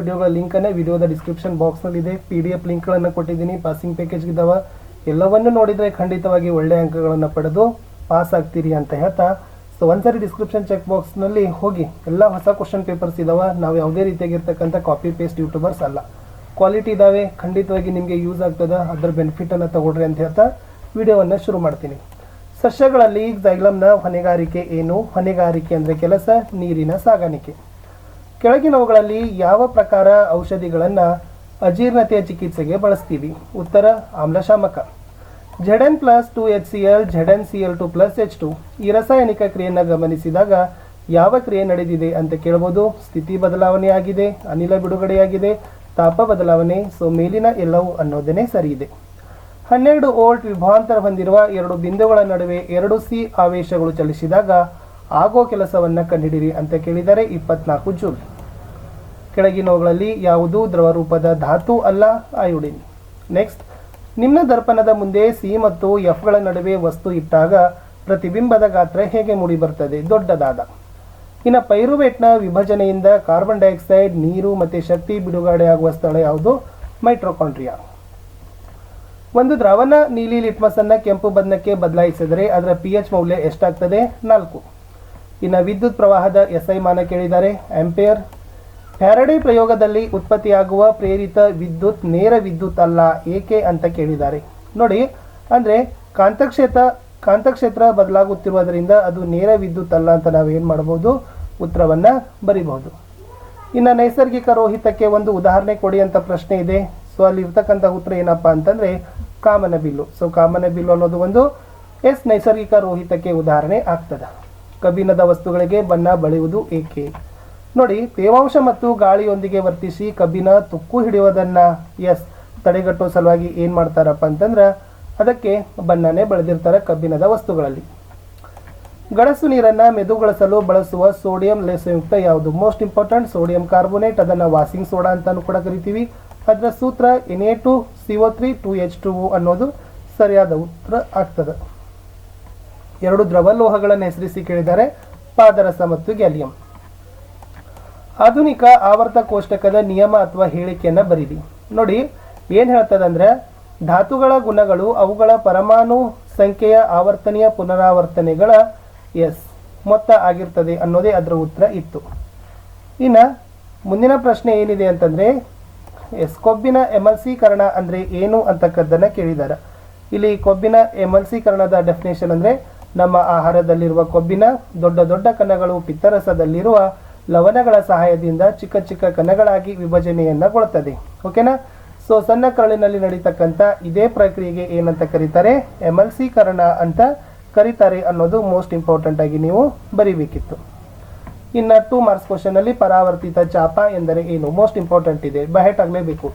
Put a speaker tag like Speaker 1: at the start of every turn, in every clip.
Speaker 1: ವಿಡಿಯೋಗಳ ಲಿಂಕನ್ನು ವಿಡಿಯೋದ ಡಿಸ್ಕ್ರಿಪ್ಷನ್ ಬಾಕ್ಸ್ನಲ್ಲಿದೆ ಪಿ ಡಿ ಎಫ್ ಲಿಂಕ್ಗಳನ್ನು ಕೊಟ್ಟಿದ್ದೀನಿ. ಪಾಸಿಂಗ್ ಪ್ಯಾಕೇಜ್ ಇದ್ದಾವೆ ಎಲ್ಲವನ್ನು ನೋಡಿದರೆ ಖಂಡಿತವಾಗಿ ಒಳ್ಳೆಯ ಅಂಕಗಳನ್ನು ಪಡೆದು ಪಾಸ್ ಆಗ್ತೀರಿ ಅಂತ ಹೇಳ್ತಾ. ಸೊ ಒಂದ್ಸರಿ ಡಿಸ್ಕ್ರಿಪ್ಷನ್ ಚೆಕ್ ಬಾಕ್ಸ್ನಲ್ಲಿ ಹೋಗಿ. ಎಲ್ಲ ಹೊಸ ಕ್ವಶನ್ ಪೇಪರ್ಸ್ ಇದಾವೆ. ನಾವು ಯಾವುದೇ ರೀತಿಯಾಗಿರ್ತಕ್ಕಂಥ ಕಾಪಿ ಪೇಸ್ಟ್ ಯೂಟ್ಯೂಬರ್ಸ್ ಅಲ್ಲ. ಕ್ವಾಲಿಟಿ ಇದಾವೆ. ಖಂಡಿತವಾಗಿ ನಿಮಗೆ ಯೂಸ್ ಆಗ್ತದೆ. ಅದರ ಬೆನಿಫಿಟನ್ನು ತಗೊಳ್ರಿ ಅಂತ ಹೇಳ್ತಾ ವಿಡಿಯೋವನ್ನು ಶುರು ಮಾಡ್ತೀನಿ. ಸಸ್ಯಗಳಲ್ಲಿ ಜೈಲಮ್ನ ಹೊಣೆಗಾರಿಕೆ ಏನು? ಹೊಣೆಗಾರಿಕೆ ಅಂದರೆ ಕೆಲಸ, ನೀರಿನ ಸಾಗಾಣಿಕೆ. ಕೆಳಗಿನವುಗಳಲ್ಲಿ ಯಾವ ಪ್ರಕಾರ ಔಷಧಿಗಳನ್ನು ಅಜೀರ್ಣತೆಯ ಚಿಕಿತ್ಸೆಗೆ ಬಳಸ್ತೀವಿ? ಉತ್ತರ, ಆಮ್ಲಶಾಮಕ. Z N plus two H C L Z N C L two plus H two ಈ ರಾಸಾಯನಿಕ ಕ್ರಿಯೆಯನ್ನು ಗಮನಿಸಿದಾಗ ಯಾವ ಕ್ರಿಯೆ ನಡೆದಿದೆ ಅಂತ ಕೇಳ್ಬೋದು. ಸ್ಥಿತಿ ಬದಲಾವಣೆಯಾಗಿದೆ ಅನಿಲ ಬಿಡುಗಡೆಯಾಗಿದೆ, ತಾಪ ಬದಲಾವಣೆ ಸೊ ಮೇಲಿನ ಎಲ್ಲವೂ ಅನ್ನೋದನ್ನೇ ಸರಿ ಇದೆ ಹನ್ನೆರಡು ವೋಲ್ಟ್ ವಿಭಾಂತರ ಹೊಂದಿರುವ ಎರಡು ಬಿಂದುಗಳ ನಡುವೆ ಎರಡು ಸಿ ಆವೇಶಗಳು ಚಲಿಸಿದಾಗ ಆಗೋ ಕೆಲಸವನ್ನು ಕಂಡುಹಿಡಿರಿ ಅಂತ ಕೇಳಿದರೆ ಇಪ್ಪತ್ನಾಲ್ಕು ಜೂಲ್. ಕೆಳಗಿನವುಗಳಲ್ಲಿ ಯಾವುದು ದ್ರವರೂಪದ ಧಾತು ಅಲ್ಲ, ಅಯೋಡಿನ್. ನೆಕ್ಸ್ಟ್, ನಿಮ್ನ ದರ್ಪಣದ ಮುಂದೆ ಸಿ ಮತ್ತು ಎಫ್ಗಳ ನಡುವೆ ವಸ್ತು ಇಟ್ಟಾಗ ಪ್ರತಿಬಿಂಬದ ಗಾತ್ರ ಹೇಗೆ ಮೂಡಿಬರ್ತದೆ? ದೊಡ್ಡದಾದ. ಇನ್ನು ಪೈರುವೇಟ್ನ ವಿಭಜನೆಯಿಂದ ಕಾರ್ಬನ್ ಡೈಆಕ್ಸೈಡ್, ನೀರು ಮತ್ತು ಶಕ್ತಿ ಬಿಡುಗಡೆಯಾಗುವ ಸ್ಥಳ ಯಾವುದು? ಮೈಟ್ರೋಕಾಂಡ್ರಿಯಾ. ಒಂದು ದ್ರವನ ನೀಲಿ ಲಿಟ್ಮಸ್ ಅನ್ನ ಕೆಂಪು ಬಣ್ಣಕ್ಕೆ ಬದಲಾಯಿಸಿದರೆ ಅದರ ಪಿ ಎಚ್ ಮೌಲ್ಯ ಎಷ್ಟಾಗ್ತದೆ? ನಾಲ್ಕು. ಇನ್ನು ವಿದ್ಯುತ್ ಪ್ರವಾಹದ ಎಸ್ ಐ ಮಾನ ಕೇಳಿದ್ದಾರೆ ಆಂಪೇರ್ ಫ್ಯಾರಡೆ ಪ್ರಯೋಗದಲ್ಲಿ ಉತ್ಪತ್ತಿಯಾಗುವ ಪ್ರೇರಿತ ವಿದ್ಯುತ್ ನೇರ ವಿದ್ಯುತ್ ಅಲ್ಲ, ಏಕೆ ಅಂತ ಕೇಳಿದ್ದಾರೆ. ನೋಡಿ, ಅಂದರೆ ಕಾಂತಕ್ಷೇತ್ರ ಕಾಂತಕ್ಷೇತ್ರ ಬದಲಾಗುತ್ತಿರುವುದರಿಂದ ಅದು ನೇರ ವಿದ್ಯುತ್ ಅಲ್ಲ ಅಂತ ನಾವು ಏನು ಮಾಡ್ಬೋದು? ಉತ್ತರವನ್ನು ಬರಿಬಹುದು. ಇನ್ನು ನೈಸರ್ಗಿಕ ರೋಹಿತಕ್ಕೆ ಒಂದು ಉದಾಹರಣೆ ಕೊಡಿ ಅಂತ ಪ್ರಶ್ನೆ ಇದೆ. ಸೊ ಅಲ್ಲಿ ಇರ್ತಕ್ಕಂಥ ಉತ್ತರ ಏನಪ್ಪ ಅಂತಂದರೆ ಕಾಮನ ಬಿಲ್ಲು. ಸೊ ಕಾಮನ ಬಿಲ್ಲು ಅನ್ನೋದು ಒಂದು ಎಸ್ ನೈಸರ್ಗಿಕ ರೋಹಿತಕ್ಕೆ ಉದಾಹರಣೆ ಆಗ್ತದೆ. ಕಬ್ಬಿಣದ ವಸ್ತುಗಳಿಗೆ ಬಣ್ಣ ಬಳಿಯುವುದು ಏಕೆ? ನೋಡಿ, ತೇವಾಂಶ ಮತ್ತು ಗಾಳಿಯೊಂದಿಗೆ ವರ್ತಿಸಿ ಕಬ್ಬಿನ ತುಕ್ಕು ಹಿಡಿಯುವುದನ್ನ ಎಸ್ ತಡೆಗಟ್ಟುವ ಸಲುವಾಗಿ ಏನು ಮಾಡ್ತಾರಪ್ಪ ಅಂತಂದ್ರ ಅದಕ್ಕೆ ಬಣ್ಣನೇ ಬೆಳೆದಿರ್ತಾರೆ ಕಬ್ಬಿನದ ವಸ್ತುಗಳಲ್ಲಿ. ಗಡಸು ನೀರನ್ನು ಮೆದುಗೊಳಿಸಲು ಬಳಸುವ ಸೋಡಿಯಂ ಲೇಸಯುಕ್ತ ಯಾವುದು? ಮೋಸ್ಟ್ ಇಂಪಾರ್ಟೆಂಟ್ ಸೋಡಿಯಂ ಕಾರ್ಬೋನೇಟ್ ಅದನ್ನು ವಾಸಿಂಗ್ ಸೋಡಾ ಅಂತಾನು ಕೂಡ ಕರಿತೀವಿ. ಅದರ ಸೂತ್ರ N A two C O three two H two ಅನ್ನೋದು ಸರಿಯಾದ ಉತ್ತರ ಆಗ್ತದೆ. ಎರಡು ದ್ರವ ಲೋಹಗಳನ್ನು ಹೆಸರಿಸಿ ಕೇಳಿದ್ದಾರೆ, ಪಾದರಸ ಮತ್ತು ಗ್ಯಾಲಿಯಂ. ಆಧುನಿಕ ಆವರ್ತ ಕೋಷ್ಟಕದ ನಿಯಮ ಅಥವಾ ಹೇಳಿಕೆಯನ್ನು ಬರೀರಿ. ನೋಡಿ, ಏನು ಹೇಳ್ತದಂದ್ರೆ, ಧಾತುಗಳ ಗುಣಗಳು ಅವುಗಳ ಪರಮಾಣು ಸಂಖ್ಯೆಯ ಆವರ್ತನೀಯ ಪುನರಾವರ್ತನೆಗಳ ಎಸ್ ಮೊತ್ತ ಆಗಿರ್ತದೆ ಅನ್ನೋದೇ ಅದರ ಉತ್ತರ ಇತ್ತು. ಇನ್ನು ಮುಂದಿನ ಪ್ರಶ್ನೆ ಏನಿದೆ ಅಂತಂದರೆ ಎಸ್ ಕೊಬ್ಬಿನ ಎಮಲ್ಸೀಕರಣ ಅಂದರೆ ಏನು ಅಂತಕ್ಕದ್ದನ್ನು ಕೇಳಿದ್ದಾರೆ ಇಲ್ಲಿ ಕೊಬ್ಬಿನ ಎಮಲ್ಸೀಕರಣದ ಡೆಫಿನೇಷನ್ ಅಂದರೆ ನಮ್ಮ ಆಹಾರದಲ್ಲಿರುವ ಕೊಬ್ಬಿನ ದೊಡ್ಡ ದೊಡ್ಡ ಕಣಗಳು, ಪಿತ್ತರಸದಲ್ಲಿರುವ ಲವಣಗಳ ಸಹಾಯದಿಂದ ಚಿಕ್ಕ ಚಿಕ್ಕ ಕಣಗಳಾಗಿ ವಿಭಜನೆಯನ್ನಗೊಳ್ಳುತ್ತದೆ ಓಕೆನಾ? ಸೊ ಸಣ್ಣ ಕರಳಿನಲ್ಲಿ ನಡೀತಕ್ಕಂಥ ಇದೇ ಪ್ರಕ್ರಿಯೆಗೆ ಏನಂತ ಕರೀತಾರೆ? ಎಮಲ್ಸೀಕರಣ ಅಂತ ಕರೀತಾರೆ ಅನ್ನೋದು ಮೋಸ್ಟ್ ಇಂಪಾರ್ಟೆಂಟ್ ಆಗಿ ನೀವು ಬರೀಬೇಕಿತ್ತು. ಇನ್ನು ಟೂ ಮಾರ್ಕ್ಸ್ ಕ್ವಶನಲ್ಲಿ ಪರಾವರ್ತಿತ ಚಾಪ ಎಂದರೆ ಏನು? ಮೋಸ್ಟ್ ಇಂಪಾರ್ಟೆಂಟ್ ಇದೆ. ಬಹೆಟ್ ಆಗಲೇಬೇಕು.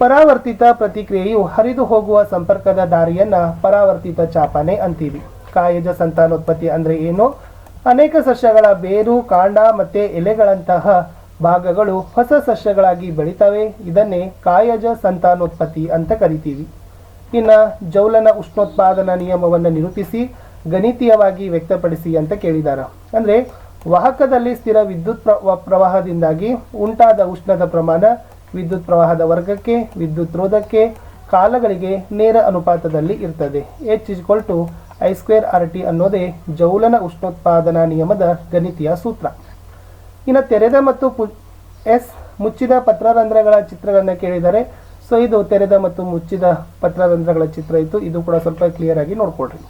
Speaker 1: ಪರಾವರ್ತಿತ ಪ್ರತಿಕ್ರಿಯೆಯು ಹರಿದು ಹೋಗುವ ಸಂಪರ್ಕದ ದಾರಿಯನ್ನ ಪರಾವರ್ತಿತ ಚಾಪನೆ ಅಂತೀವಿ. ಕಾಯಜ ಸಂತಾನೋತ್ಪತ್ತಿ ಅಂದ್ರೆ ಏನು? ಅನೇಕ ಸಸ್ಯಗಳ ಬೇರು, ಕಾಂಡ ಮತ್ತೆ ಎಲೆಗಳಂತಹ ಭಾಗಗಳು ಹೊಸ ಸಸ್ಯಗಳಾಗಿ ಬೆಳಿತವೆ. ಇದನ್ನೇ ಕಾಯಜ ಸಂತಾನೋತ್ಪತ್ತಿ ಅಂತ ಕರಿತೀವಿ. ಇನ್ನು ಜೌಲನ ಉಷ್ಣೋತ್ಪಾದನಾ ನಿಯಮವನ್ನು ನಿರೂಪಿಸಿ, ಗಣಿತೀಯವಾಗಿ ವ್ಯಕ್ತಪಡಿಸಿ ಅಂತ ಕೇಳಿದಾರ. ಅಂದರೆ ವಾಹಕದಲ್ಲಿ ಸ್ಥಿರ ವಿದ್ಯುತ್ ಪ್ರ ಪ್ರವಾಹದಿಂದಾಗಿ ಉಂಟಾದ ಉಷ್ಣದ ಪ್ರಮಾಣ ವಿದ್ಯುತ್ ಪ್ರವಾಹದ ವರ್ಗಕ್ಕೆ, ವಿದ್ಯುತ್ ರೋಧಕ್ಕೆ, ಕಾಲಗಳಿಗೆ ನೇರ ಅನುಪಾತದಲ್ಲಿ ಇರ್ತದೆ. H I square R T ಅನ್ನೋದೇ ಜೌಲನ ಉಷ್ಣೋತ್ಪಾದನಾ ನಿಯಮದ ಗಣಿತೀಯ ಸೂತ್ರ. ಇನ್ನು ತೆರೆದ ಮತ್ತು ಪು, ಎಸ್ ಮುಚ್ಚಿದ ಪತ್ರರಂಧ್ರಗಳ ಚಿತ್ರಗಳನ್ನು ಕೇಳಿದರೆ, ಸೊ ಇದು ತೆರೆದ ಮತ್ತು ಮುಚ್ಚಿದ ಪತ್ರರಂಧ್ರಗಳ ಚಿತ್ರ ಇತ್ತು. ಇದು ಕೂಡ ಸ್ವಲ್ಪ ಕ್ಲಿಯರ್ ಆಗಿ ನೋಡ್ಕೊಳ್ರಿ.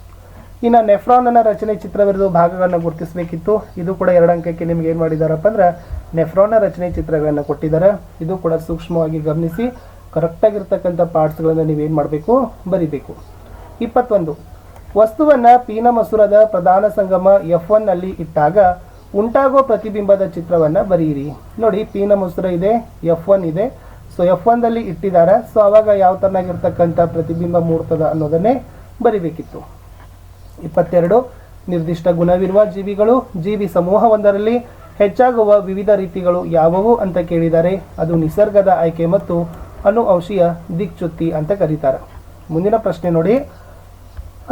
Speaker 1: ಇನ್ನು ನೆಫ್ರಾನ್ನ ರಚನೆ ಚಿತ್ರವಿರೋದು ಭಾಗಗಳನ್ನು ಗುರುತಿಸಬೇಕಿತ್ತು. ಇದು ಕೂಡ ಎರಡು ಅಂಕಕ್ಕೆ ನಿಮ್ಗೆ ಏನು ಮಾಡಿದಾರಪ್ಪ ಅಂದ್ರೆ, ನೆಫ್ರಾನ್ನ ರಚನೆ ಚಿತ್ರಗಳನ್ನು ಕೊಟ್ಟಿದ್ದಾರೆ. ಇದು ಕೂಡ ಸೂಕ್ಷ್ಮವಾಗಿ ಗಮನಿಸಿ ಕರೆಕ್ಟಾಗಿರ್ತಕ್ಕಂಥ ಪಾರ್ಟ್ಸ್ಗಳನ್ನು ನೀವೇನು ಮಾಡಬೇಕು? ಬರಿಬೇಕು. ಇಪ್ಪತ್ತೊಂದು. ವಸ್ತುವನ್ನು ಪೀನ ಮಸೂರದ ಪ್ರಧಾನ ಸಂಗಮ ಎಫ್ ಒನ್ನಲ್ಲಿ ಇಟ್ಟಾಗ ಉಂಟಾಗೋ ಪ್ರತಿಬಿಂಬದ ಚಿತ್ರವನ್ನು ಬರೆಯಿರಿ. ನೋಡಿ, ಪೀನ ಮಸೂರ ಇದೆ ಎಫ್ ಒನ್ ಇದೆ. ಸೊ ಎಫ್ ಒನ್ದಲ್ಲಿ ಇಟ್ಟಿದ್ದಾರೆ ಸೊ ಅವಾಗ ಯಾವ ಥರನಾಗಿರ್ತಕ್ಕಂಥ ಪ್ರತಿಬಿಂಬ ಮೂಡ್ತದ ಅನ್ನೋದನ್ನೇ ಬರಿಬೇಕಿತ್ತು. ಇಪ್ಪತ್ತೆರಡು, ನಿರ್ದಿಷ್ಟ ಗುಣವಿರುವ ಜೀವಿಗಳು, ಜೀವಿ ಸಮೂಹವೊಂದರಲ್ಲಿ ಹೆಚ್ಚಾಗುವ ವಿವಿಧ ರೀತಿಗಳು ಯಾವುವು ಅಂತ ಕೇಳಿದ್ದಾರೆ ಅದು ನಿಸರ್ಗದ ಆಯ್ಕೆ ಮತ್ತು ಅನುವಂಶೀಯ ದಿಕ್ಚ್ಯುತಿ ಅಂತ ಕರೀತಾರೆ. ಮುಂದಿನ ಪ್ರಶ್ನೆ ನೋಡಿ.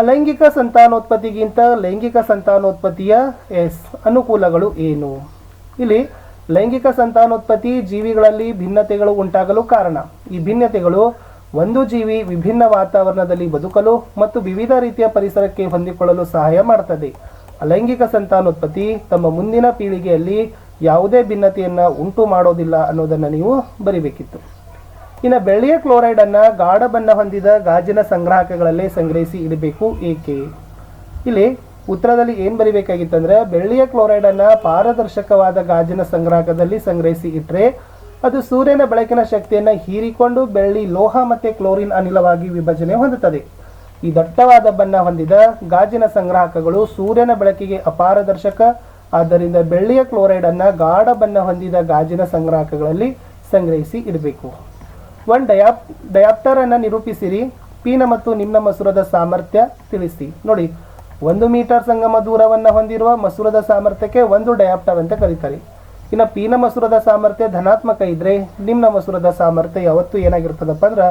Speaker 1: ಅಲೈಂಗಿಕ ಸಂತಾನೋತ್ಪತ್ತಿಗಿಂತ ಲೈಂಗಿಕ ಸಂತಾನೋತ್ಪತ್ತಿಯ ಎಸ್ ಅನುಕೂಲಗಳು ಏನು? ಇಲ್ಲಿ ಲೈಂಗಿಕ ಸಂತಾನೋತ್ಪತ್ತಿ ಜೀವಿಗಳಲ್ಲಿ ಭಿನ್ನತೆಗಳು ಉಂಟಾಗಲು ಕಾರಣ. ಈ ಭಿನ್ನತೆಗಳು ಒಂದು ಜೀವಿ ವಿಭಿನ್ನ ವಾತಾವರಣದಲ್ಲಿ ಬದುಕಲು ಮತ್ತು ವಿವಿಧ ರೀತಿಯ ಪರಿಸರಕ್ಕೆ ಹೊಂದಿಕೊಳ್ಳಲು ಸಹಾಯ ಮಾಡುತ್ತದೆ ಅಲೈಂಗಿಕ ಸಂತಾನೋತ್ಪತ್ತಿ ತಮ್ಮ ಮುಂದಿನ ಪೀಳಿಗೆಯಲ್ಲಿ ಯಾವುದೇ ಭಿನ್ನತೆಯನ್ನು ಉಂಟು ಮಾಡೋದಿಲ್ಲ ಅನ್ನೋದನ್ನು ನೀವು ಬರಿಬೇಕಿತ್ತು. ಇನ್ನು ಬೆಳ್ಳಿಯ ಕ್ಲೋರೈಡನ್ನು ಗಾಢ ಬಣ್ಣ ಹೊಂದಿದ ಗಾಜಿನ ಸಂಗ್ರಾಹಕಗಳಲ್ಲಿ ಸಂಗ್ರಹಿಸಿ ಇಡಬೇಕು ಏಕೆ? ಇಲ್ಲಿ ಉತ್ತರದಲ್ಲಿ ಏನು ಬರಿಬೇಕಾಗಿತ್ತಂದ್ರೆ ಬೆಳ್ಳಿಯ ಕ್ಲೋರೈಡನ್ನು ಪಾರದರ್ಶಕವಾದ ಗಾಜಿನ ಸಂಗ್ರಾಹಕದಲ್ಲಿ ಸಂಗ್ರಹಿಸಿ ಇಟ್ಟರೆ ಅದು ಸೂರ್ಯನ ಬೆಳಕಿನ ಶಕ್ತಿಯನ್ನು ಹೀರಿಕೊಂಡು ಬೆಳ್ಳಿ ಲೋಹ ಮತ್ತು ಕ್ಲೋರಿನ್ ಅನಿಲವಾಗಿ ವಿಭಜನೆ ಹೊಂದುತ್ತದೆ. ಈ ದಟ್ಟವಾದ ಬಣ್ಣ ಹೊಂದಿದ ಗಾಜಿನ ಸಂಗ್ರಾಹಕಗಳು ಸೂರ್ಯನ ಬೆಳಕಿಗೆ ಅಪಾರದರ್ಶಕ, ಆದ್ದರಿಂದ ಬೆಳ್ಳಿಯ ಕ್ಲೋರೈಡನ್ನು ಗಾಢ ಬಣ್ಣ ಹೊಂದಿದ ಗಾಜಿನ ಸಂಗ್ರಾಹಕಗಳಲ್ಲಿ ಸಂಗ್ರಹಿಸಿ ಇಡಬೇಕು. ಒನ್ ಡಯಾಪ್ ಡಯಾಪ್ಟರ್ ಅನ್ನ ನಿರೂಪಿಸಿರಿ. ಪೀನ ಮತ್ತು ನಿಮ್ಮ ಮಸೂರದ ಸಾಮರ್ಥ್ಯ ತಿಳಿಸಿ. ನೋಡಿ, ಒಂದು ಮೀಟರ್ ಸಂಗಮ ದೂರವನ್ನ ಹೊಂದಿರುವ ಮಸೂರದ ಸಾಮರ್ಥ್ಯಕ್ಕೆ ಒಂದು ಡಯಾಪ್ಟರ್ ಅಂತ ಕರೀತಾರೆ. ಇನ್ನು ಪೀನ ಮಸೂರದ ಸಾಮರ್ಥ್ಯ ಧನಾತ್ಮಕ ಇದ್ದರೆ ನಿಮ್ಮ ಮಸೂರದ ಸಾಮರ್ಥ್ಯ ಯಾವತ್ತೂ ಏನಾಗಿರ್ತದಪ್ಪ ಅಂದ್ರೆ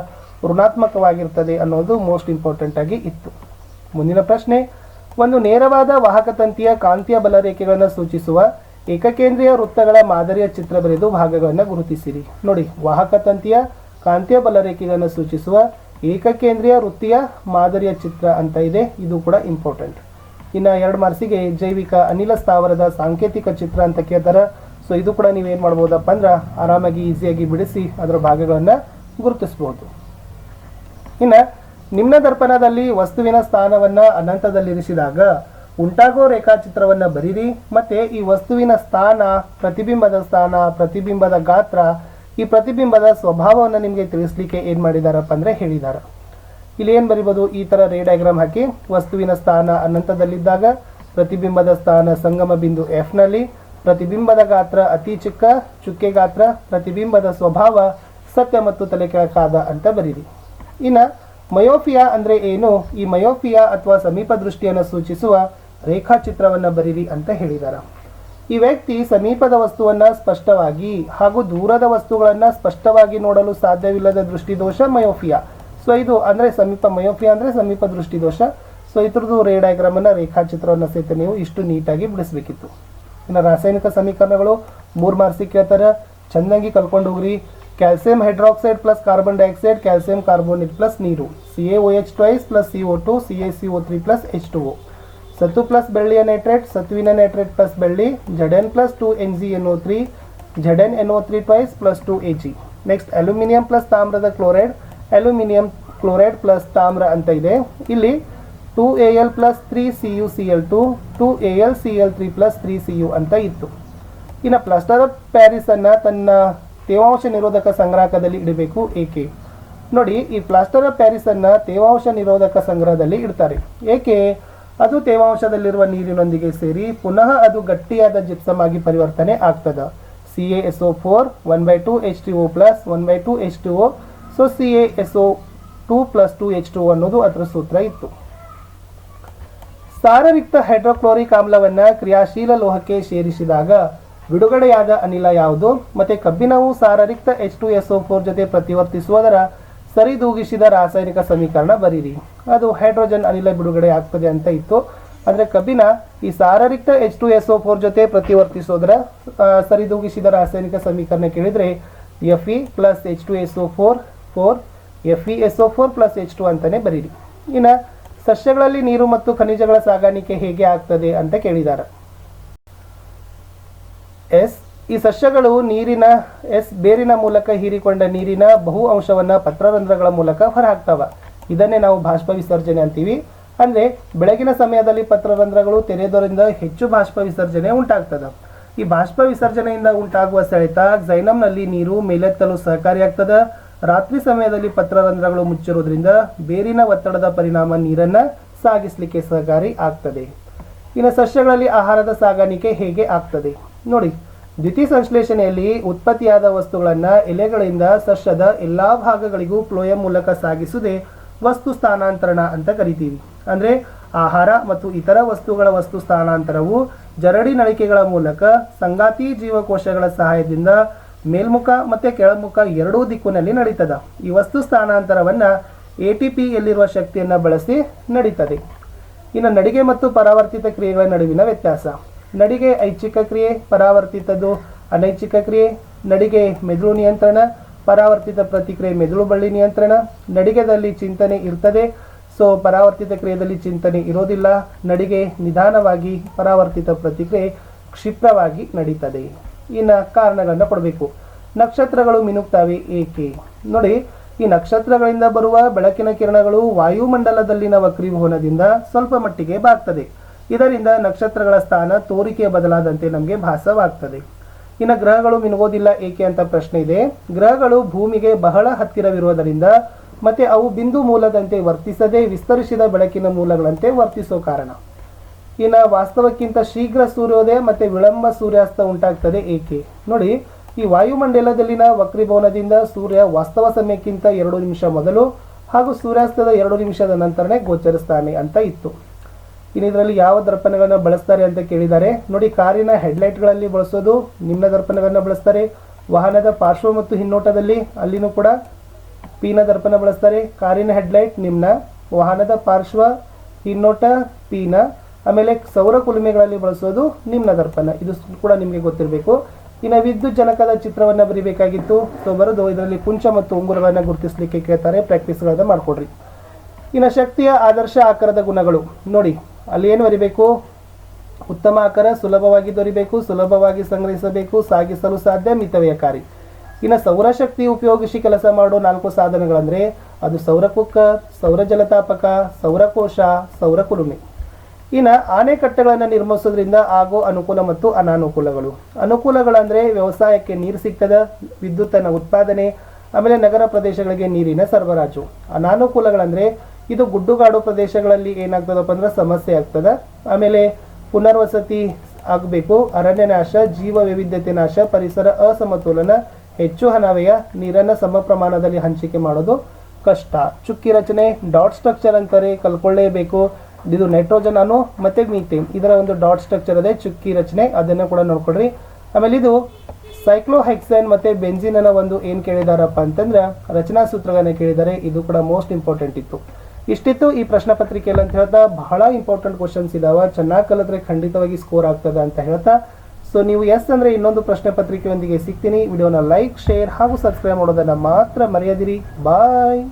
Speaker 1: ಋಣಾತ್ಮಕವಾಗಿರ್ತದೆ ಅನ್ನೋದು ಮೋಸ್ಟ್ ಇಂಪಾರ್ಟೆಂಟ್ ಆಗಿ ಇತ್ತು. ಮುಂದಿನ ಪ್ರಶ್ನೆ, ಒಂದು ನೇರವಾದ ವಾಹಕ ತಂತಿಯ ಕಾಂತೀಯ ಬಲರೇಖೆಗಳನ್ನು ಸೂಚಿಸುವ ಏಕಕೇಂದ್ರೀಯ ವೃತ್ತಗಳ ಮಾದರಿಯ ಚಿತ್ರ ಬರೆದು ಭಾಗಗಳನ್ನು ಗುರುತಿಸಿರಿ. ನೋಡಿ, ವಾಹಕ ತಂತಿಯ ಕಾಂತೀಯ ಬಲರೇಖೆಗಳನ್ನು ಸೂಚಿಸುವ ಏಕಕೇಂದ್ರೀಯ ವೃತ್ತಿಯ ಮಾದರಿಯ ಚಿತ್ರ ಅಂತ ಇದೆ. ಇದು ಕೂಡ ಇಂಪಾರ್ಟೆಂಟ್ ಇನ್ನು ಎರಡು ಮಾರ್ಸಿಗೆ ಜೈವಿಕ ಅನಿಲ ಸ್ಥಾವರದ ಸಾಂಕೇತಿಕ ಚಿತ್ರ ಅಂತ ಕೇಳ್ತಾರೆ. ಸೊ ಇದು ಕೂಡ ನೀವೇನು ಮಾಡ್ಬೋದಪ್ಪ ಅಂದ್ರೆ ಆರಾಮಾಗಿ ಈಸಿಯಾಗಿ ಬಿಡಿಸಿ ಅದರ ಭಾಗಗಳನ್ನು ಗುರುತಿಸ್ಬೋದು. ಇನ್ನು ನಿಮ್ನ ದರ್ಪಣದಲ್ಲಿ ವಸ್ತುವಿನ ಸ್ಥಾನವನ್ನ ಅನಂತದಲ್ಲಿರಿಸಿದಾಗ ಉಂಟಾಗೋ ರೇಖಾಚಿತ್ರವನ್ನು ಬರೀರಿ. ಮತ್ತೆ ಈ ವಸ್ತುವಿನ ಸ್ಥಾನ, ಪ್ರತಿಬಿಂಬದ ಸ್ಥಾನ, ಪ್ರತಿಬಿಂಬದ ಗಾತ್ರ ಈ ಪ್ರತಿಬಿಂಬದ ಸ್ವಭಾವವನ್ನು ನಿಮಗೆ ತಿಳಿಸ್ಲಿಕ್ಕೆ ಏನು ಮಾಡಿದಾರಪ್ಪ ಅಂದ್ರೆ ಹೇಳಿದ್ದಾರೆ ಇಲ್ಲಿ ಏನು ಬರಿಬೋದು? ಈ ಥರ ರೇ ಡಯಾಗ್ರಾಮ್ ಹಾಕಿ ವಸ್ತುವಿನ ಸ್ಥಾನ ಅನಂತದಲ್ಲಿದ್ದಾಗ, ಪ್ರತಿಬಿಂಬದ ಸ್ಥಾನ ಸಂಗಮ ಬಿಂದು ಎಫ್ನಲ್ಲಿ ಪ್ರತಿಬಿಂಬದ ಗಾತ್ರ ಅತಿ ಚಿಕ್ಕ, ಚುಕ್ಕೆ ಗಾತ್ರ, ಪ್ರತಿಬಿಂಬದ ಸ್ವಭಾವ ಸತ್ಯ ಮತ್ತು ತಲೆ ಕೆಳಕಾದ ಅಂತ ಬರೀರಿ. ಇನ್ನು ಮಯೋಫಿಯಾ ಅಂದರೆ ಏನು? ಈ ಮಯೋಫಿಯಾ ಅಥವಾ ಸಮೀಪ ದೃಷ್ಟಿಯನ್ನು ಸೂಚಿಸುವ ರೇಖಾಚಿತ್ರವನ್ನು ಬರೀರಿ ಅಂತ ಹೇಳಿದ್ದಾರೆ ಈ ವ್ಯಕ್ತಿ ಸಮೀಪದ ವಸ್ತುವನ್ನ ಸ್ಪಷ್ಟವಾಗಿ ಹಾಗೂ ದೂರದ ವಸ್ತುಗಳನ್ನ ಸ್ಪಷ್ಟವಾಗಿ ನೋಡಲು ಸಾಧ್ಯವಿಲ್ಲದ ದೃಷ್ಟಿದೋಷ ಮಯೋಫಿಯಾ. ಸೊ ಇದು ಅಂದ್ರೆ ಸಮೀಪ ಮಯೋಫಿಯಾ ಅಂದ್ರೆ ಸಮೀಪ ದೃಷ್ಟಿದೋಷ. ಸೊ ಇದ್ರದ್ದು ರೇ ಡಯಾಗ್ರಾಮ್ ರೇಖಾಚಿತ್ರವನ್ನು ಸಹಿತ ನೀವು ಇಷ್ಟು ನೀಟಾಗಿ ಬಿಡಿಸಬೇಕಿತ್ತು. ಇನ್ನು ರಾಸಾಯನಿಕ ಸಮೀಕರಣಗಳು, ಮೂರು ಮಾರ್ಸಿ ಕೇಳ್ತಾರೆ. ಚೆನ್ನಾಗಿ ಕಲ್ಕೊಂಡು ಹೋಗ್ರಿ. Calcium hydroxide plus carbon dioxide, calcium carbonate plus ನೀರು. C A O H twice plus C O two C A C O three plus H two O ಸತು ಪ್ಲಸ್ ಬೆಳ್ಳಿಯ ನೈಟ್ರೇಟ್ ಸತ್ವಿನ ನೈಟ್ರೇಟ್ ಪ್ಲಸ್ ಬೆಳ್ಳಿ Z N plus two N G N O three Z N O three twice plus two A G next aluminium plus ತಾಮ್ರದ chloride aluminium chloride plus ತಾಮ್ರ ಅಂತ ಇದೆ. ಇಲ್ಲಿ two A L plus three C U C L two two A L C L three plus three C U ಅಂತ ಇತ್ತು. ಇನ್ನು plaster of Paris ಅನ್ನು ತನ್ನ ತೇವಾಂಶ ನಿರೋಧಕ ಸಂಗ್ರಾಹಕದಲ್ಲಿ ಇಡಬೇಕು ಏಕೆ ನೋಡಿ, ಈ ಪ್ಲಾಸ್ಟರ್ ಆಫ್ ಪ್ಯಾರಿಸ್ ಅನ್ನು ತೇವಾಂಶ ನಿರೋಧಕ ಸಂಗ್ರಹದಲ್ಲಿ ಇಡ್ತಾರೆ. ಏಕೆ ಅದು ತೇವಾಂಶದಲ್ಲಿರುವ ನೀರಿನೊಂದಿಗೆ ಸೇರಿ ಪುನಃ ಅದು ಗಟ್ಟಿಯಾದ ಜಿಪ್ಸಮ್ ಆಗಿ ಪರಿವರ್ತನೆ ಆಗ್ತದೆ. C A S O four one by two H T O plus one by two H T O so C A S O two plus two H two ಅನ್ನೋದು ಅದರ ಸೂತ್ರ ಇತ್ತು. ಸಾರರಿಕ್ತ ಹೈಡ್ರೋಕ್ಲೋರಿಕ್ ಆಮ್ಲವನ್ನ ಕ್ರಿಯಾಶೀಲ ಲೋಹಕ್ಕೆ ಸೇರಿಸಿದಾಗ ಬಿಡುಗಡೆಯಾದ ಅನಿಲ ಯಾವುದು? ಮತ್ತೆ ಕಬ್ಬಿಣವು ಸಾರರಿಕ್ತ H two S O four ಜೊತೆ ಪ್ರತಿವರ್ತಿಸುವುದರ ಸರಿದೂಗಿಸಿದ ರಾಸಾಯನಿಕ ಸಮೀಕರಣ ಬರೀರಿ. ಅದು ಹೈಡ್ರೋಜನ್ ಅನಿಲ ಬಿಡುಗಡೆ ಆಗ್ತದೆ ಅಂತ ಇತ್ತು. ಅಂದರೆ ಕಬ್ಬಿನ ಈ ಸಾರರಿಕ್ತ H two S O four ಜೊತೆ ಪ್ರತಿವರ್ತಿಸೋದ್ರ ಸರಿದೂಗಿಸಿದ ರಾಸಾಯನಿಕ ಸಮೀಕರಣ ಕೇಳಿದರೆ F E plus H two S O four four F E S O four plus H two ಅಂತಲೇ ಬರೀರಿ. ಇನ್ನು ಸಸ್ಯಗಳಲ್ಲಿ ನೀರು ಮತ್ತು ಖನಿಜಗಳ ಸಾಗಾಣಿಕೆ ಹೇಗೆ ಆಗ್ತದೆ ಅಂತ ಕೇಳಿದ್ದಾರೆ ಎಸ್ ಈ ಸಸ್ಯಗಳು ನೀರಿನ ಎಸ್ ಬೇರಿನ ಮೂಲಕ ಹೀರಿಕೊಂಡ ನೀರಿನ ಬಹು ಅಂಶವನ್ನು ಪತ್ರರಂಧ್ರಗಳ ಮೂಲಕ ಹೊರಹಾಕ್ತಾವ. ಇದನ್ನೇ ನಾವು ಬಾಷ್ಪ ವಿಸರ್ಜನೆ ಅಂತೀವಿ. ಅಂದ್ರೆ ಬೆಳಗಿನ ಸಮಯದಲ್ಲಿ ಪತ್ರರಂಧ್ರಗಳು ತೆರೆಯೋದರಿಂದ ಹೆಚ್ಚು ಬಾಷ್ಪ ವಿಸರ್ಜನೆ ಉಂಟಾಗ್ತದೆ. ಈ ಬಾಷ್ಪ ವಿಸರ್ಜನೆಯಿಂದ ಉಂಟಾಗುವ ಸೆಳೆತ ಜೈನಂನಲ್ಲಿ ನೀರು ಮೇಲೆತ್ತಲು ಸಹಕಾರಿಯಾಗ್ತದ. ರಾತ್ರಿ ಸಮಯದಲ್ಲಿ ಪತ್ರರಂಧ್ರಗಳು ಮುಚ್ಚಿರೋದ್ರಿಂದ ಬೇರಿನ ಒತ್ತಡದ ಪರಿಣಾಮ ನೀರನ್ನ ಸಾಗಿಸಲಿಕ್ಕೆ ಸಹಕಾರಿ ಆಗ್ತದೆ. ಇನ್ನು ಸಸ್ಯಗಳಲ್ಲಿ ಆಹಾರದ ಸಾಗಾಣಿಕೆ ಹೇಗೆ ಆಗ್ತದೆ? ನೋಡಿ ದ್ವಿತೀಯ ಸಂಶ್ಲೇಷಣೆಯಲ್ಲಿ ಉತ್ಪತ್ತಿಯಾದ ವಸ್ತುಗಳನ್ನು ಎಲೆಗಳಿಂದ ಸಸ್ಯದ ಎಲ್ಲಾ ಭಾಗಗಳಿಗೂ ಫ್ಲೋಯಂ ಮೂಲಕ ಸಾಗಿಸುವುದೇ ವಸ್ತು ಸ್ಥಾನಾಂತರಣ ಅಂತ ಕರಿತೀವಿ. ಅಂದ್ರೆ ಆಹಾರ ಮತ್ತು ಇತರ ವಸ್ತುಗಳ ವಸ್ತು ಸ್ಥಾನಾಂತರವು ಜರಡಿ ನಳಿಕೆಗಳ ಮೂಲಕ ಸಂಗಾತಿ ಜೀವಕೋಶಗಳ ಸಹಾಯದಿಂದ ಮೇಲ್ಮುಖ ಮತ್ತು ಕೆಳಮುಖ ಎರಡೂ ದಿಕ್ಕಿನಲ್ಲಿ ನಡೀತದ. ಈ ವಸ್ತು ಸ್ಥಾನಾಂತರವನ್ನ ಎ ಟಿ ಪಿಯಲ್ಲಿರುವ ಶಕ್ತಿಯನ್ನು ಶಕ್ತಿಯನ್ನ ಬಳಸಿ ನಡೀತದೆ. ಇನ್ನು ನಡಿಗೆ ಮತ್ತು ಪರಾವರ್ತಿತ ಕ್ರಿಯೆಗಳ ನಡುವಿನ ವ್ಯತ್ಯಾಸ. ನಡಿಗೆ ಐಚ್ಛಿಕ ಕ್ರಿಯೆ ಪರಾವರ್ತಿತದ್ದು. ಅನೈಚ್ಛಿಕ ಕ್ರಿಯೆ, ನಡಿಗೆ ಮೆದುಳು ನಿಯಂತ್ರಣ, ಪರಾವರ್ತಿತ ಪ್ರತಿಕ್ರಿಯೆ ಮೆದುಳು ಬಳ್ಳಿ ನಿಯಂತ್ರಣ. ನಡಿಗೆದಲ್ಲಿ ಚಿಂತನೆ ಇರ್ತದೆ, ಸೊ ಪರಾವರ್ತಿತ ಕ್ರಿಯೆಯಲ್ಲಿ ಚಿಂತನೆ ಇರೋದಿಲ್ಲ. ನಡಿಗೆ ನಿಧಾನವಾಗಿ ಪರಾವರ್ತಿತ ಪ್ರತಿಕ್ರಿಯೆ ಕ್ಷಿಪ್ರವಾಗಿ ನಡೀತದೆ. ಇನ್ನು ಕಾರಣಗಳನ್ನು ಕೊಡಬೇಕು. ನಕ್ಷತ್ರಗಳು ಮಿನುಗ್ತವೆ ಏಕೆ? ನೋಡಿ, ಈ ನಕ್ಷತ್ರಗಳಿಂದ ಬರುವ ಬೆಳಕಿನ ಕಿರಣಗಳು ವಾಯುಮಂಡಲದಲ್ಲಿನ ವಕ್ರೀಭವನದಿಂದ ಸ್ವಲ್ಪ ಮಟ್ಟಿಗೆ ಬಾಗ್ತದೆ. ಇದರಿಂದ ನಕ್ಷತ್ರಗಳ ಸ್ಥಾನ ತೋರಿಕೆ ಬದಲಾದಂತೆ ನಮಗೆ ಭಾಸವಾಗ್ತದೆ. ಇನ್ನು ಗ್ರಹಗಳು ಮಿನುಗೋದಿಲ್ಲ ಏಕೆ ಅಂತ ಪ್ರಶ್ನೆ ಇದೆ. ಗ್ರಹಗಳು ಭೂಮಿಗೆ ಬಹಳ ಹತ್ತಿರವಿರುವುದರಿಂದ ಮತ್ತೆ ಅವು ಬಿಂದು ಮೂಲದಂತೆ ವರ್ತಿಸದೆ ವಿಸ್ತರಿಸಿದ ಬೆಳಕಿನ ಮೂಲಗಳಂತೆ ವರ್ತಿಸೋ ಕಾರಣ. ಇನ್ನು ವಾಸ್ತವಕ್ಕಿಂತ ಶೀಘ್ರ ಸೂರ್ಯೋದಯ ಮತ್ತೆ ವಿಳಂಬ ಸೂರ್ಯಾಸ್ತ ಉಂಟಾಗ್ತದೆ ಏಕೆ? ನೋಡಿ, ಈ ವಾಯುಮಂಡಲದಲ್ಲಿನ ವಕ್ರಿಭವನದಿಂದ ಸೂರ್ಯ ವಾಸ್ತವ ಸಮಯಕ್ಕಿಂತ ಎರಡು ನಿಮಿಷ ಮೊದಲು ಹಾಗೂ ಸೂರ್ಯಾಸ್ತದ ಎರಡು ನಿಮಿಷದ ನಂತರನೇ ಗೋಚರಿಸ್ತಾನೆ ಅಂತ ಇತ್ತು. ಇನ್ನು ಇದರಲ್ಲಿ ಯಾವ ದರ್ಪಣಗಳನ್ನ ಬಳಸ್ತಾರೆ ಅಂತ ಕೇಳಿದ್ದಾರೆ ನೋಡಿ ಕಾರಿನ ಹೆಡ್ಲೈಟ್ಗಳಲ್ಲಿ ಬಳಸೋದು ನಿಮ್ನ ದರ್ಪಣಗಳನ್ನ ಬಳಸ್ತಾರೆ, ವಾಹನದ ಪಾರ್ಶ್ವ ಮತ್ತು ಹಿನ್ನೋಟದಲ್ಲಿ ಅಲ್ಲಿನೂ ಕೂಡ ಪೀನ ದರ್ಪಣ ಬಳಸ್ತಾರೆ, ಕಾರಿನ ಹೆಡ್ಲೈಟ್ ನಿಮ್ನ ವಾಹನದ ಪಾರ್ಶ್ವ, ಹಿನ್ನೋಟ, ಪೀನ, ಆಮೇಲೆ ಸೌರ ಕುಲುಮೆಗಳಲ್ಲಿ ಬಳಸೋದು ನಿಮ್ನ ದರ್ಪಣ, ಇದು ಕೂಡ ನಿಮಗೆ ಗೊತ್ತಿರಬೇಕು. ಇನ್ನು ವಿದ್ಯುತ್ ಜನಕದ ಚಿತ್ರವನ್ನು ಬರೀಬೇಕಾಗಿತ್ತು, ಸೊ ಬರೆದು ಇದರಲ್ಲಿ ಕುಂಚ ಮತ್ತು ಉಂಗುರಗಳನ್ನ ಗುರುತಿಸಲಿಕ್ಕೆ ಕೇಳ್ತಾರೆ ಪ್ರಾಕ್ಟೀಸ್ಗಳನ್ನು ಮಾಡಿಕೊಡ್ರಿ. ಇನ್ನು ಶಕ್ತಿಯ ಆದರ್ಶ ಆಕಾರದ ಗುಣಗಳು, ನೋಡಿ ಅಲ್ಲಿ ಏನು ಬರಿಬೇಕು? ಉತ್ತಮ ಆಕಾರ ಸುಲಭವಾಗಿ ದೊರಿಬೇಕು, ಸುಲಭವಾಗಿ ಸಂಗ್ರಹಿಸಬೇಕು, ಸಾಗಿಸಲು ಸಾಧ್ಯ ಮಿತವ್ಯಕಾರಿ ಇನ್ನು ಸೌರಶಕ್ತಿ ಉಪಯೋಗಿಸಿ ಕೆಲಸ ಮಾಡೋ ನಾಲ್ಕು ಸಾಧನಗಳಂದರೆ ಅದು ಸೌರ ಕುಕ್ಕರ್ ಸೌರ ಜಲತಾಪಕ ಸೌರಕೋಶ ಸೌರ ಕುಲುಮೆ. ಇನ್ನು ಆಣೆಕಟ್ಟೆಗಳನ್ನು ನಿರ್ಮಿಸೋದ್ರಿಂದ ಆಗೋ ಅನುಕೂಲ ಮತ್ತು ಅನಾನುಕೂಲಗಳು. ಅನುಕೂಲಗಳಂದರೆ ವ್ಯವಸಾಯಕ್ಕೆ ನೀರು ಸಿಗ್ತದ, ವಿದ್ಯುತ್ತನ್ನ ಉತ್ಪಾದನೆ, ಆಮೇಲೆ ನಗರ ಪ್ರದೇಶಗಳಿಗೆ ನೀರಿನ ಸರಬರಾಜು. ಅನಾನುಕೂಲಗಳಂದ್ರೆ ಇದು ಗುಡ್ಡುಗಾಡು ಪ್ರದೇಶಗಳಲ್ಲಿ ಏನಾಗ್ತದಪ್ಪ ಅಂದ್ರೆ ಸಮಸ್ಯೆ ಆಗ್ತದ. ಆಮೇಲೆ ಪುನರ್ವಸತಿ ಆಗಬೇಕು, ಅರಣ್ಯ ನಾಶ ಜೀವ ವೈವಿಧ್ಯತೆ ನಾಶ, ಪರಿಸರ ಅಸಮತೋಲನ, ಹೆಚ್ಚು ಹಣವೆಯ ನೀರನ್ನು ಸಮ ಪ್ರಮಾಣದಲ್ಲಿ ಹಂಚಿಕೆ ಮಾಡೋದು ಕಷ್ಟ. ಚುಕ್ಕಿ ರಚನೆ, ಡಾಟ್ ಸ್ಟ್ರಕ್ಚರ್ ಅಂತಾರೆ, ಕಲ್ಕೊಳ್ಳೇಬೇಕು. ಇದು ನೈಟ್ರೋಜನ್ ಅನು ಮತ್ತೆ ಮೀಥೇನ್. ಇದರ ಒಂದು ಡಾಟ್ ಸ್ಟ್ರಕ್ಚರ್ ಅದೇ ಚುಕ್ಕಿ ರಚನೆ, ಅದನ್ನು ಕೂಡ ನೋಡ್ಕೊಡ್ರಿ ಆಮೇಲೆ ಇದು ಸೈಕ್ಲೋಹೆಕ್ಸೈನ್ ಮತ್ತೆ ಬೆಂಜಿನ್ ಅನ್ನ ಒಂದು ಏನು ಕೇಳಿದಾರಪ್ಪ ಅಂತಂದ್ರೆ, ರಚನಾ ಸೂತ್ರಗಳನ್ನ ಕೇಳಿದ್ದಾರೆ ಇದು ಕೂಡ ಮೋಸ್ಟ್ ಇಂಪಾರ್ಟೆಂಟ್ ಇತ್ತು. ಇಷ್ಟಿತ್ತು ಈ ಪ್ರಶ್ನೆ ಪತ್ರಿಕೆಯಲ್ಲಿ ಅಂತ ಹೇಳ್ತಾ, ಬಹಳ ಇಂಪಾರ್ಟೆಂಟ್ ಕ್ವಶನ್ಸ್ ಇದಾವೆ, ಚೆನ್ನಾಗಿ ಕಲಿತ್ರೆ ಖಂಡಿತವಾಗಿ ಸ್ಕೋರ್ ಆಗ್ತದೆ ಅಂತ ಹೇಳ್ತಾ. ಸೊ ನೀವು ಎಸ್ ಅಂದ್ರೆ ಇನ್ನೊಂದು ಪ್ರಶ್ನೆ ಪತ್ರಿಕೆಯೊಂದಿಗೆ ಸಿಗ್ತೀನಿ. ವಿಡಿಯೋನ ಲೈಕ್ ಶೇರ್ ಹಾಗೂ ಸಬ್ಸ್ಕ್ರೈಬ್ ಮಾಡೋದನ್ನ ಮಾತ್ರ ಮರೆಯದಿರಿ. ಬಾಯ್